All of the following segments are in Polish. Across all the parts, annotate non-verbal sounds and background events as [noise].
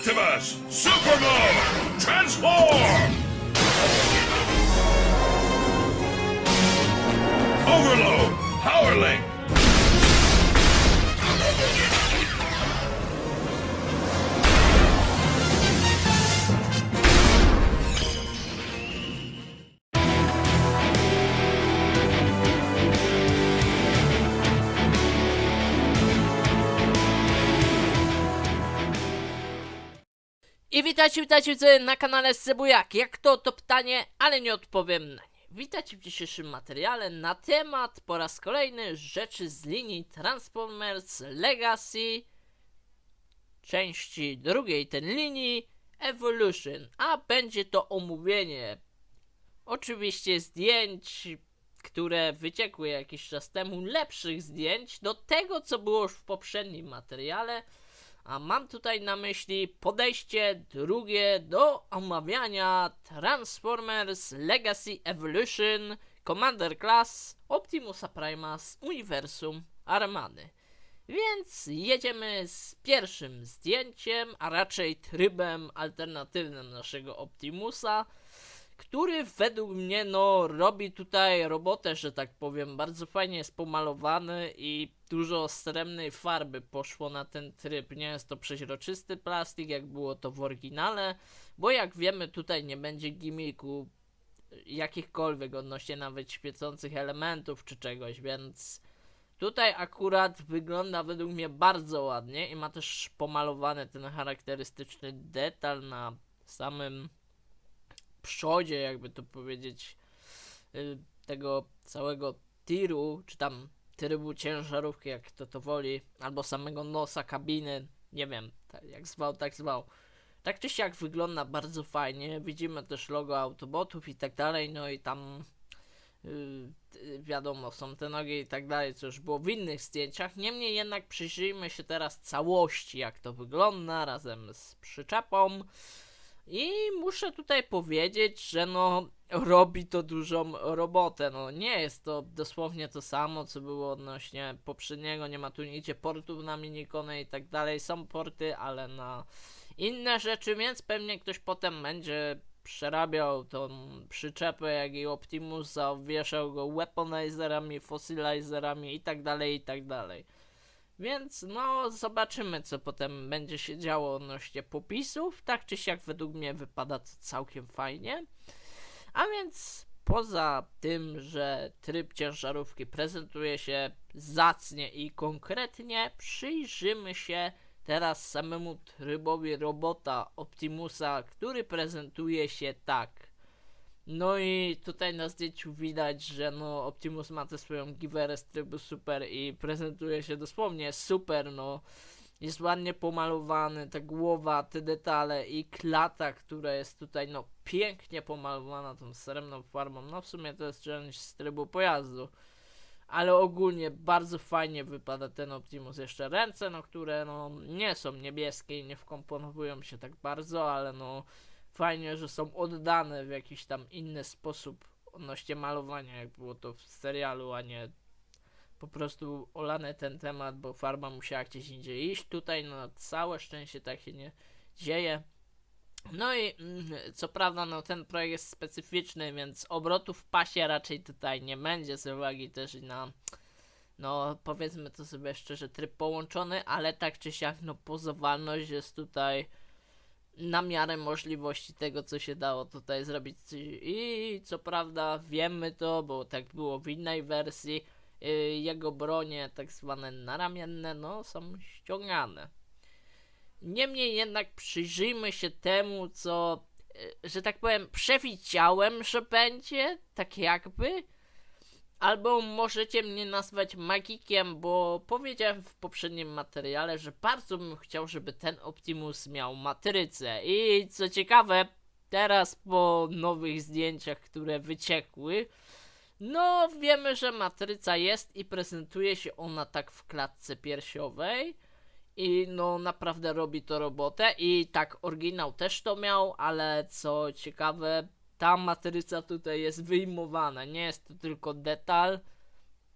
Optimus! Supermode! Transform! Overload! Power Link! Witajcie, witajcie na kanale Sebujak. Jak to, to pytanie, ale nie odpowiem na nie. Witajcie w dzisiejszym materiale na temat po raz kolejny rzeczy z linii Transformers Legacy części drugiej tej linii Evolution, a będzie to omówienie oczywiście zdjęć, które wyciekły jakiś czas temu, lepszych zdjęć do tego, co było już w poprzednim materiale. A mam tutaj na myśli podejście drugie do omawiania Transformers Legacy Evolution Commander Class Optimusa Prima z uniwersum Armady. Więc jedziemy z pierwszym zdjęciem, a raczej trybem alternatywnym naszego Optimusa, który według mnie no robi tutaj robotę, że tak powiem, bardzo fajnie jest pomalowany i dużo srebrnej farby poszło na ten tryb. Nie jest to przeźroczysty plastik, jak było to w oryginale, bo jak wiemy tutaj nie będzie gimiku jakichkolwiek odnośnie nawet świecących elementów czy czegoś, więc tutaj akurat wygląda według mnie bardzo ładnie i ma też pomalowany ten charakterystyczny detal na samym przodzie, jakby to powiedzieć, y, tego całego tiru, czy tam trybu ciężarówki, jak to to woli, albo samego nosa kabiny, nie wiem, jak zwał, tak zwał. Tak czy siak wygląda bardzo fajnie, widzimy też logo Autobotów i tak dalej, no i tam yy, wiadomo, są te nogi i tak dalej, co już było w innych zdjęciach. Niemniej jednak przyjrzyjmy się teraz całości, jak to wygląda razem z przyczepą. I muszę tutaj powiedzieć, że no robi to dużą robotę. No nie jest to dosłownie to samo, co było odnośnie poprzedniego. Nie ma tu nigdzie portów na minikony i tak dalej. Są porty, ale na inne rzeczy, więc pewnie ktoś potem będzie przerabiał tą przyczepę, jak i Optimusa, wieszał go weaponizerami, fossilizerami i tak dalej, i tak dalej. Więc no, zobaczymy, co potem będzie się działo odnośnie popisów. Tak czy siak, według mnie wypada to całkiem fajnie. A więc poza tym, że tryb ciężarówki prezentuje się zacnie i konkretnie, przyjrzymy się teraz samemu trybowi robota Optimusa, który prezentuje się tak. No i tutaj na zdjęciu widać, że no Optimus ma tę swoją giwerę z trybu super i prezentuje się dosłownie super, no. Jest ładnie pomalowany, ta głowa, te detale i klata, która jest tutaj no pięknie pomalowana tą srebrną farbą. No w sumie to jest część z trybu pojazdu. Ale ogólnie bardzo fajnie wypada ten Optimus. Jeszcze ręce, no które no nie są niebieskie i nie wkomponowują się tak bardzo, ale no fajnie, że są oddane w jakiś tam inny sposób odnośnie malowania, jak było to w serialu, a nie po prostu olane ten temat, bo farba musiała gdzieś indziej iść. Tutaj no całe szczęście tak się nie dzieje. No i mm, co prawda no ten projekt jest specyficzny, więc obrotów w pasie raczej tutaj nie będzie z uwagi też na no powiedzmy to sobie szczerze tryb połączony, ale tak czy siak no pozowalność jest tutaj na miarę możliwości tego, co się dało tutaj zrobić. I co prawda wiemy to, bo tak było w innej wersji, yy, jego bronie, tak zwane naramienne, no są ściągane. Niemniej jednak przyjrzyjmy się temu, co, yy, że tak powiem, przewidziałem, że będzie, tak jakby. Albo możecie mnie nazwać magikiem, bo powiedziałem w poprzednim materiale, że bardzo bym chciał, żeby ten Optimus miał matrycę. I co ciekawe, teraz po nowych zdjęciach, które wyciekły, no wiemy, że matryca jest i prezentuje się ona tak w klatce piersiowej. I no naprawdę robi to robotę. I tak oryginał też to miał, ale co ciekawe, ta matryca tutaj jest wyjmowana. Nie jest to tylko detal,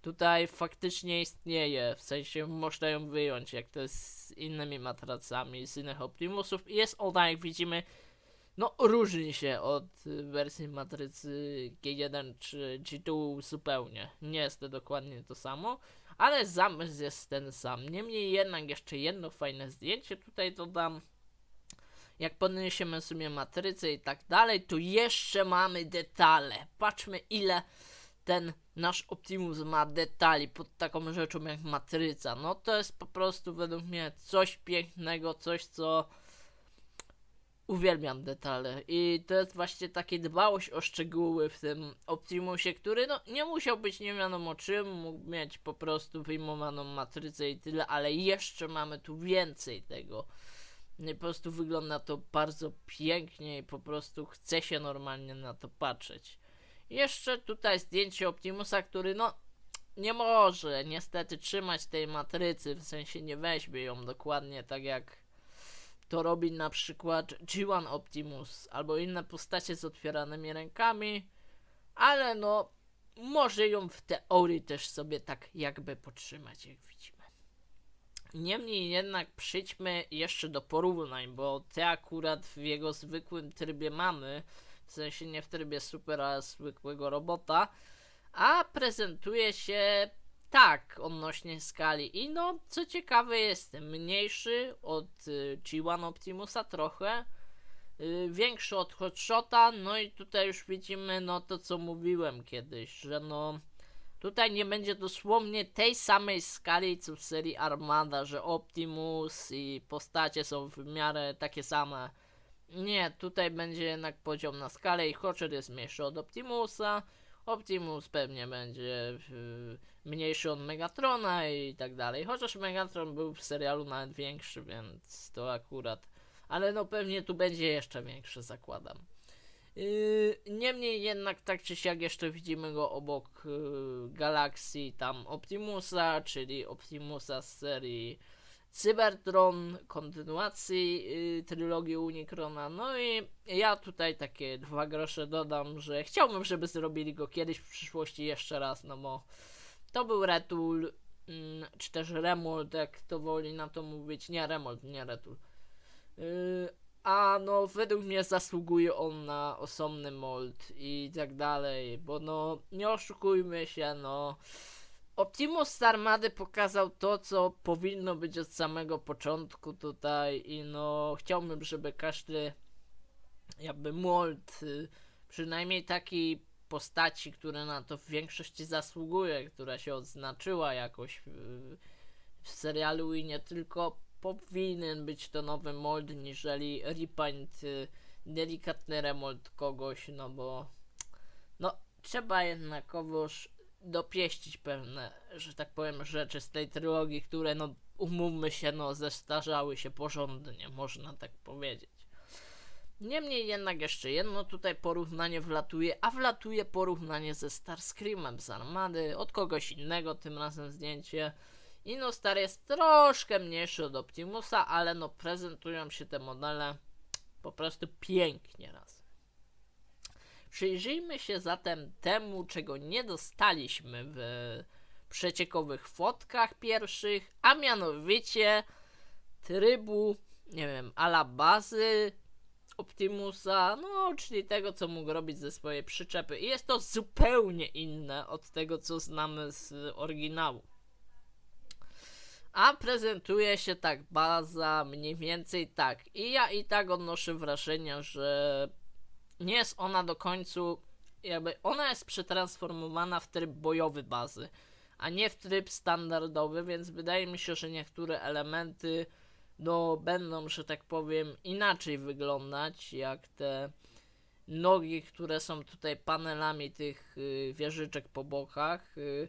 tutaj faktycznie istnieje, w sensie można ją wyjąć, jak to jest z innymi matracami, z innych Optimusów. I Jest ona, jak widzimy, no różni się od y, wersji matrycy G1 czy G2 zupełnie. Nie jest to dokładnie to samo, ale zamysł jest ten sam. Niemniej jednak jeszcze jedno fajne zdjęcie tutaj dodam. Jak podniesiemy sobie matrycę i tak dalej, to jeszcze mamy detale. Patrzmy ile ten nasz Optimus ma detali pod taką rzeczą jak matryca. No to jest po prostu według mnie coś pięknego, coś co uwielbiam detale i to jest właśnie takie dbałość o szczegóły w tym Optimusie, który no nie musiał być nie wiadomo czym, mógł mieć po prostu wyjmowaną matrycę i tyle, ale jeszcze mamy tu więcej tego. No po prostu wygląda to bardzo pięknie i po prostu chce się normalnie na to patrzeć. Jeszcze tutaj zdjęcie Optimusa, który no nie może niestety trzymać tej matrycy, w sensie nie weźmie ją dokładnie tak jak to robi na przykład G1 Optimus albo inne postacie z otwieranymi rękami, ale no może ją w teorii też sobie tak jakby podtrzymać, jak widzimy. Niemniej jednak przejdźmy jeszcze do porównań, bo te akurat w jego zwykłym trybie mamy, w sensie nie w trybie super, ale zwykłego robota, a prezentuje się tak odnośnie skali. I no co ciekawe jest mniejszy od y, G1 Optimusa trochę, y, większy od Hotshota, no i tutaj już widzimy no to co mówiłem kiedyś, że no tutaj nie będzie dosłownie tej samej skali co w serii Armada, że Optimus i postacie są w miarę takie same. Nie, tutaj będzie jednak podział na skalę i Hotshot jest mniejszy od Optimusa, Optimus pewnie będzie mniejszy od Megatrona i tak dalej. Chociaż Megatron był w serialu nawet większy, więc to akurat. Ale no pewnie tu będzie jeszcze większy, zakładam. Yy, niemniej jednak tak czy siak jeszcze widzimy go obok yy, galaksji tam Optimusa, czyli Optimusa z serii Cybertron, kontynuacji yy, trylogii Unicrona. No i ja tutaj takie dwa grosze dodam, że chciałbym, żeby zrobili go kiedyś w przyszłości jeszcze raz, no bo to był Retul, mm, czy też Remold, jak to woli na to mówić. Nie, Remold, nie Retul. Yy, a no, według mnie zasługuje on na osobny mold i tak dalej, bo no, nie oszukujmy się, no. Optimus z Armady pokazał to, co powinno być od samego początku tutaj i no, chciałbym, żeby każdy jakby mold, y, przynajmniej taki postaci, które na to w większości zasługuje, która się odznaczyła jakoś w serialu i nie tylko, powinien być to nowy mold, niżeli repaint, y, delikatny remold kogoś, no bo no trzeba jednakowoż dopieścić pewne, że tak powiem, rzeczy z tej trylogii, które no umówmy się, no zestarzały się porządnie, można tak powiedzieć. Niemniej jednak jeszcze jedno tutaj porównanie wlatuje, a wlatuje porównanie ze Starscreamem z Armady, od kogoś innego tym razem zdjęcie. I no Star jest troszkę mniejszy od Optimusa, ale no prezentują się te modele po prostu pięknie raz. Przyjrzyjmy się zatem temu, czego nie dostaliśmy w przeciekowych fotkach pierwszych, a mianowicie trybu, nie wiem, ala bazy Optimusa, no, czyli tego, co mógł robić ze swojej przyczepy. I jest to zupełnie inne od tego, co znamy z oryginału. A prezentuje się tak baza mniej więcej tak. I ja i tak odnoszę wrażenie, że nie jest ona do końca, jakby ona jest przetransformowana w tryb bojowy bazy, a nie w tryb standardowy, więc wydaje mi się, że niektóre elementy no będą, że tak powiem, inaczej wyglądać, jak te nogi, które są tutaj panelami tych y, wieżyczek po bokach. Y,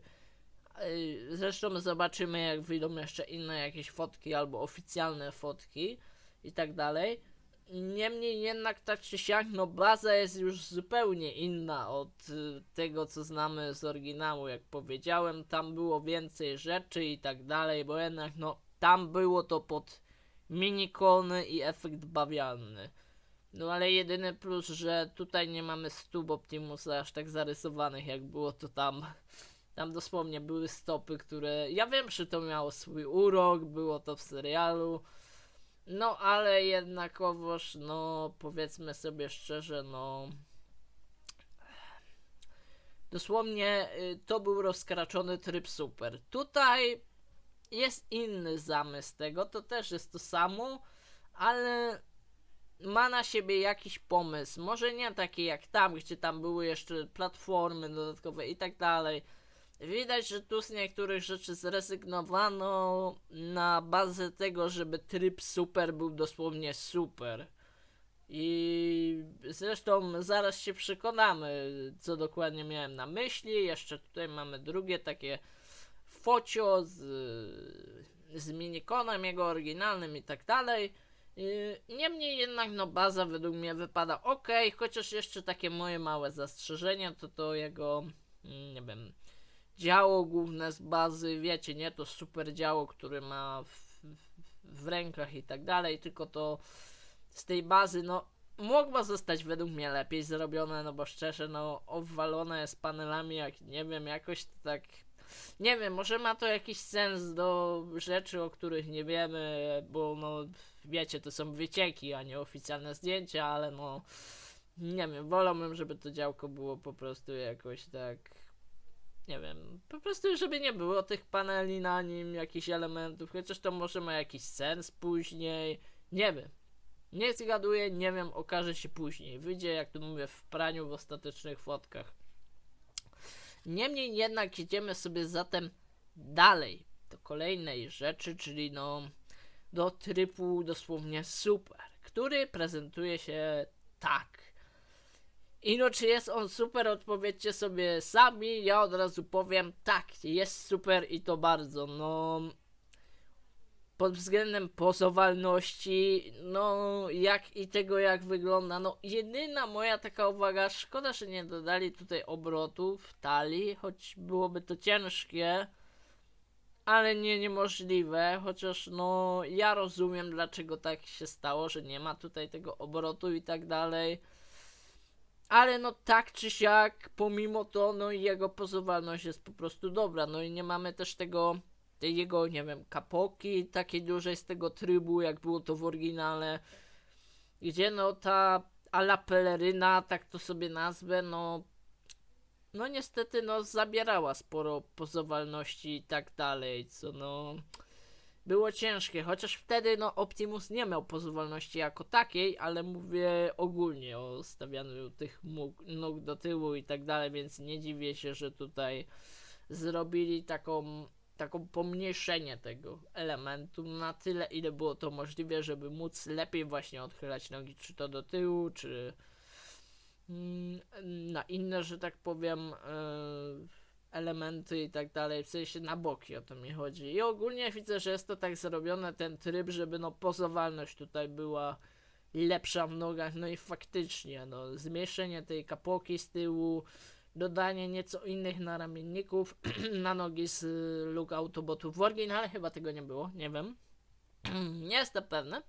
zresztą zobaczymy, jak wyjdą jeszcze inne jakieś fotki albo oficjalne fotki i tak dalej. Niemniej jednak tak czy siak, no baza jest już zupełnie inna od y, tego, co znamy z oryginału, jak powiedziałem, tam było więcej rzeczy i tak dalej, bo jednak no tam było to pod minikony i efekt bawialny. No ale jedyny plus, że tutaj nie mamy stóp Optimusa aż tak zarysowanych, jak było to tam Tam dosłownie były stopy, które. Ja wiem, że to miało swój urok, było to w serialu. No, ale jednakowoż, no, powiedzmy sobie szczerze, no. Dosłownie y, to był rozkraczony tryb super. Tutaj jest inny zamysł tego, to też jest to samo, ale ma na siebie jakiś pomysł. Może nie taki jak tam, gdzie tam były jeszcze platformy dodatkowe i tak dalej. Widać, że tu z niektórych rzeczy zrezygnowano na bazę tego, żeby tryb super był dosłownie super. I zresztą zaraz się przekonamy, co dokładnie miałem na myśli. Jeszcze tutaj mamy drugie takie focio z, z minikonem jego oryginalnym i tak dalej. Niemniej jednak no baza według mnie wypada ok, chociaż jeszcze takie moje małe zastrzeżenia to to jego, mm, nie wiem, działo główne z bazy, wiecie, nie? To super działo, które ma w, w, rękach i tak dalej, tylko to z tej bazy, no mogła zostać według mnie lepiej zrobione, no bo szczerze, no obwalone jest panelami, jak nie wiem, jakoś tak nie wiem, może ma to jakiś sens do rzeczy, o których nie wiemy, bo no wiecie, to są wycieki, a nie oficjalne zdjęcia, ale no nie wiem, wolałbym, żeby to działko było po prostu jakoś tak nie wiem, po prostu żeby nie było tych paneli na nim, jakichś elementów, chociaż to może ma jakiś sens później, nie wiem. Nie zgaduję, nie wiem, okaże się później. Wyjdzie, jak to mówię, w praniu w ostatecznych fotkach. Niemniej jednak idziemy sobie zatem dalej do kolejnej rzeczy, czyli no do trybu dosłownie super, który prezentuje się tak. I no czy jest on super, odpowiedzcie sobie sami, ja od razu powiem tak, jest super i to bardzo, no pod względem pozowalności, no jak i tego jak wygląda, no jedyna moja taka uwaga, szkoda, że nie dodali tutaj obrotów talii, choć byłoby to ciężkie, ale nie niemożliwe, chociaż no ja rozumiem dlaczego tak się stało, że nie ma tutaj tego obrotu i tak dalej. Ale no tak czy siak, pomimo to, no jego pozowalność jest po prostu dobra. No i nie mamy też tego, tej jego, nie wiem, kapoki takiej dużej z tego trybu, jak było to w oryginale. Gdzie no ta ala peleryna, tak to sobie nazwę, no no niestety no zabierała sporo pozowalności i tak dalej, co no było ciężkie, chociaż wtedy no Optimus nie miał pozowalności jako takiej, ale mówię ogólnie o stawianiu tych móg, nóg do tyłu i tak dalej, więc nie dziwię się, że tutaj zrobili taką taką pomniejszenie tego elementu na tyle, ile było to możliwe, żeby móc lepiej właśnie odchylać nogi, czy to do tyłu, czy mm, na inne, że tak powiem, e, elementy i tak dalej, w sensie na boki o to mi chodzi. I ogólnie widzę, że jest to tak zrobione, ten tryb, żeby no pozowalność tutaj była lepsza w nogach, no i faktycznie, no zmniejszenie tej kapoki z tyłu, dodanie nieco innych naramienników [clears throat] na nogi z y, luk Autobotów w oryginale chyba tego nie było, nie wiem. [clears throat] nie jestem pewny.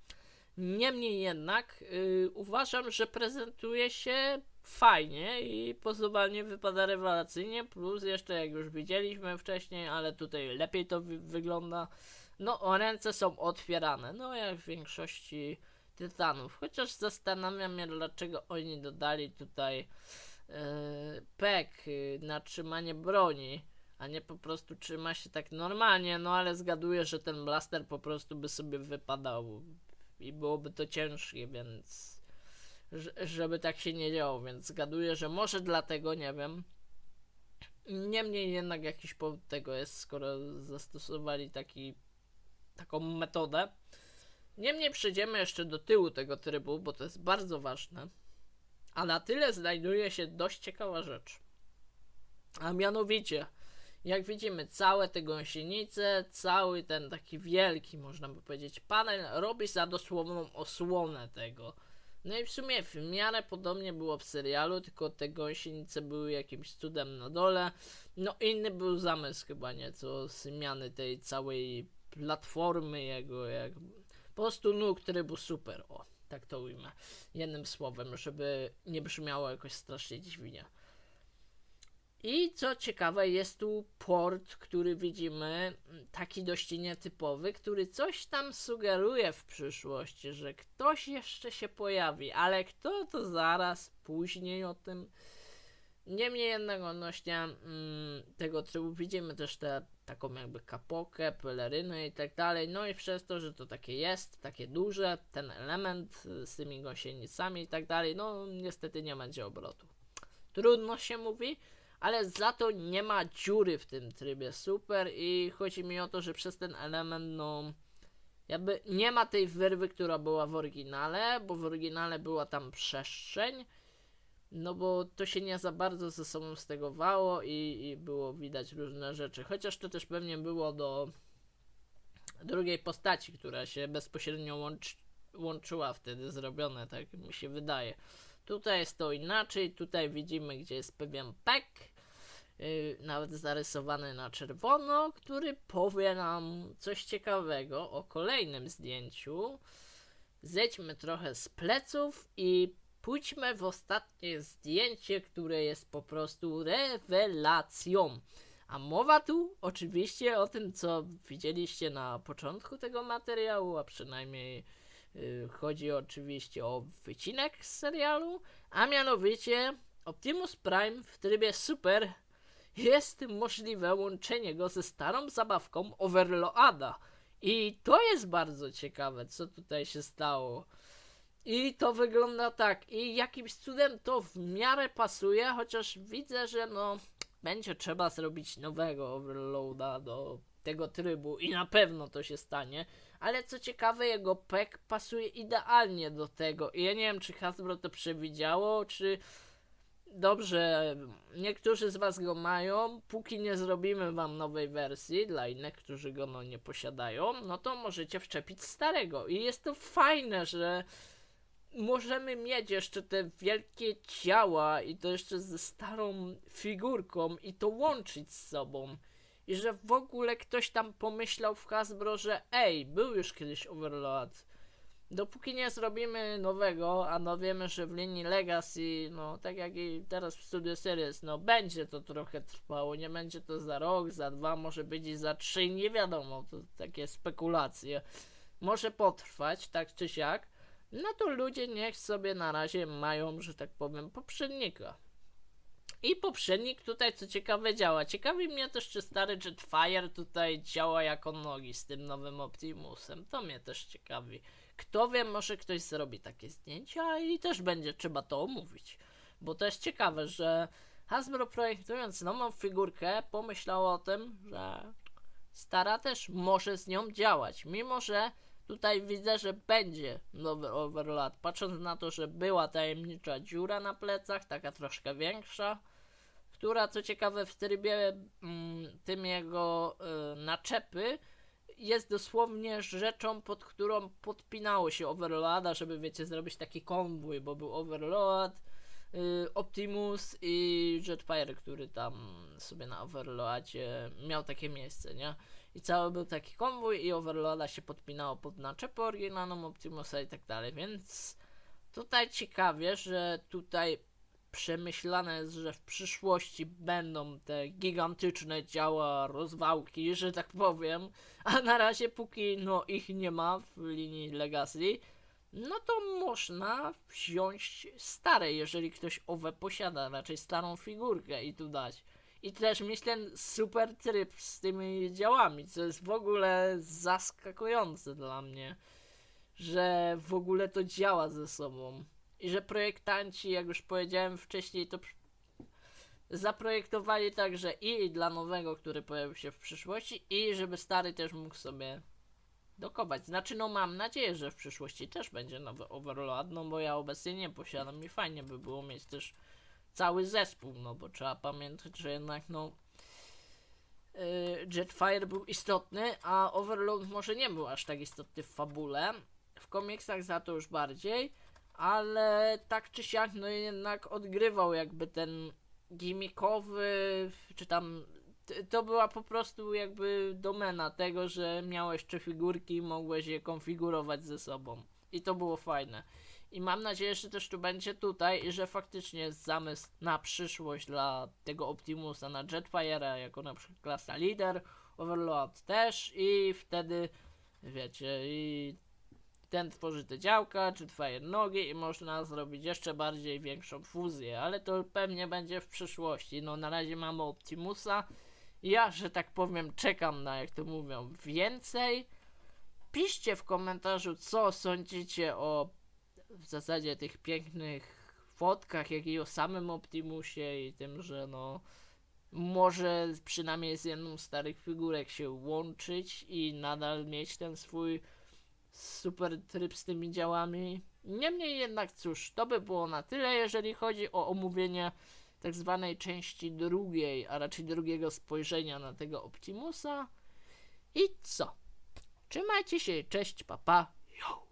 Niemniej jednak y, uważam, że prezentuje się fajnie i pozowalnie wypada rewelacyjnie, plus jeszcze jak już widzieliśmy wcześniej, ale tutaj lepiej to wy- wygląda. No, ręce są otwierane, no jak w większości tytanów. Chociaż zastanawiam się, dlaczego oni dodali tutaj e, pek y, na trzymanie broni, a nie po prostu trzyma się tak normalnie, no ale zgaduję, że ten blaster po prostu by sobie wypadał i byłoby to ciężkie, więc żeby tak się nie działo, więc zgaduję, że może dlatego, nie wiem. Niemniej jednak jakiś powód tego jest, skoro zastosowali taki, taką metodę. Niemniej przejdziemy jeszcze do tyłu tego trybu, bo to jest bardzo ważne. A na tyle znajduje się dość ciekawa rzecz. A mianowicie, jak widzimy, całe te gąsienice, cały ten taki wielki, można by powiedzieć, panel robi za dosłowną osłonę tego. No i w sumie w miarę podobnie było w serialu, tylko te gąsienice były jakimś cudem na dole. No inny był zamysł chyba nieco zmiany tej całej platformy jego, jak po prostu nóg trybu super, o, tak to ujmę, jednym słowem, żeby nie brzmiało jakoś strasznie dziwnie. I co ciekawe, jest tu port, który widzimy, mm, taki dość nietypowy, który coś tam sugeruje w przyszłości, że ktoś jeszcze się pojawi, ale kto to zaraz, później o tym. Niemniej jednak odnośnie mm, tego trybu widzimy też tę taką jakby kapokę, pelerynę i tak dalej. No i przez to, że to takie jest, takie duże, ten element y, z tymi gąsienicami i tak dalej, no niestety nie będzie obrotu. Trudno się mówi, ale za to nie ma dziury w tym trybie super i chodzi mi o to, że przez ten element, no jakby nie ma tej wyrwy, która była w oryginale, bo w oryginale była tam przestrzeń, no bo to się nie za bardzo ze sobą stegowało i, i było widać różne rzeczy. Chociaż to też pewnie było do drugiej postaci, która się bezpośrednio łącz, łączyła wtedy zrobione, tak mi się wydaje. Tutaj jest to inaczej, tutaj widzimy, gdzie jest pewien pek, nawet zarysowany na czerwono, który powie nam coś ciekawego o kolejnym zdjęciu. Zejdźmy trochę z pleców i pójdźmy w ostatnie zdjęcie, które jest po prostu rewelacją. A mowa tu oczywiście o tym, co widzieliście na początku tego materiału, a przynajmniej yy, chodzi oczywiście o wycinek z serialu, a mianowicie Optimus Prime w trybie Super jest możliwe łączenie go ze starą zabawką Overloada. I to jest bardzo ciekawe, co tutaj się stało. I to wygląda tak. I jakimś cudem to w miarę pasuje, chociaż widzę, że no będzie trzeba zrobić nowego overloada do tego trybu i na pewno to się stanie. Ale co ciekawe, jego pek pasuje idealnie do tego. I ja nie wiem, czy Hasbro to przewidziało, czy dobrze, niektórzy z Was go mają. Póki nie zrobimy Wam nowej wersji dla innych, którzy go no, nie posiadają, no to możecie wszczepić starego. I jest to fajne, że możemy mieć jeszcze te wielkie ciała i to jeszcze ze starą figurką i to łączyć z sobą. I że w ogóle ktoś tam pomyślał w Hasbro, że ej, był już kiedyś Overlord. Dopóki nie zrobimy nowego, a no wiemy, że w linii Legacy, no tak jak i teraz w Studio Series, no będzie to trochę trwało, nie będzie to za rok, za dwa, może być i za trzy, nie wiadomo, to takie spekulacje. Może potrwać, tak czy siak, no to ludzie niech sobie na razie mają, że tak powiem, poprzednika. I poprzednik tutaj, co ciekawe, działa. Ciekawi mnie też, czy stary Jetfire tutaj działa jako nogi z tym nowym Optimusem. To mnie też ciekawi. Kto wie, może ktoś zrobi takie zdjęcia i też będzie trzeba to omówić. Bo to jest ciekawe, że Hasbro projektując nową figurkę pomyślało o tym, że stara też może z nią działać. Mimo, że tutaj widzę, że będzie nowy Overlord. Patrząc na to, że była tajemnicza dziura na plecach, taka troszkę większa, która co ciekawe w trybie mm, tym jego y, naczepy jest dosłownie rzeczą, pod którą podpinało się Overlorda, żeby wiecie, zrobić taki konwój, bo był Overlord, y, Optimus i Jetfire, który tam sobie na Overlordzie miał takie miejsce, nie? I cały był taki konwój i Overlorda się podpinało pod naczepę oryginalną Optimusa i tak dalej, więc tutaj ciekawie, że tutaj przemyślane jest, że w przyszłości będą te gigantyczne działa rozwałki, że tak powiem, a na razie póki no ich nie ma w linii Legacy, no to można wziąć stare, jeżeli ktoś owe posiada, raczej starą figurkę i tu dać. I też myślę super tryb z tymi działami, co jest w ogóle zaskakujące dla mnie, że w ogóle to działa ze sobą. I że projektanci, jak już powiedziałem wcześniej, to zaprojektowali także i dla nowego, który pojawił się w przyszłości, i żeby stary też mógł sobie dokopać. Znaczy, no mam nadzieję, że w przyszłości też będzie nowy Overlord, no bo ja obecnie nie posiadam i fajnie by było mieć też cały zespół, no bo trzeba pamiętać, że jednak no yy, Jetfire był istotny, a Overlord może nie był aż tak istotny w fabule. W komiksach za to już bardziej, ale tak czy siak, no jednak odgrywał jakby ten gimmickowy, czy tam to była po prostu jakby domena tego, że miałeś trzy figurki i mogłeś je konfigurować ze sobą. I to było fajne. I mam nadzieję, że też tu będzie tutaj i że faktycznie jest zamysł na przyszłość dla tego Optimusa na Jetfire'a jako na przykład klasa lider, Overlord też i wtedy wiecie i ten tworzy te działka, czy twoje nogi i można zrobić jeszcze bardziej większą fuzję, ale to pewnie będzie w przyszłości. No na razie mamy Optimusa. Ja, że tak powiem, czekam na, jak to mówią, więcej. Piszcie w komentarzu, co sądzicie o w zasadzie tych pięknych fotkach, jak i o samym Optimusie i tym, że no może przynajmniej z jedną z starych figurek się łączyć i nadal mieć ten swój super tryb z tymi działami. Niemniej jednak, cóż, to by było na tyle, jeżeli chodzi o omówienie tak zwanej części drugiej, a raczej drugiego spojrzenia na tego Optimusa. I co? Trzymajcie się, cześć, papa. Yo!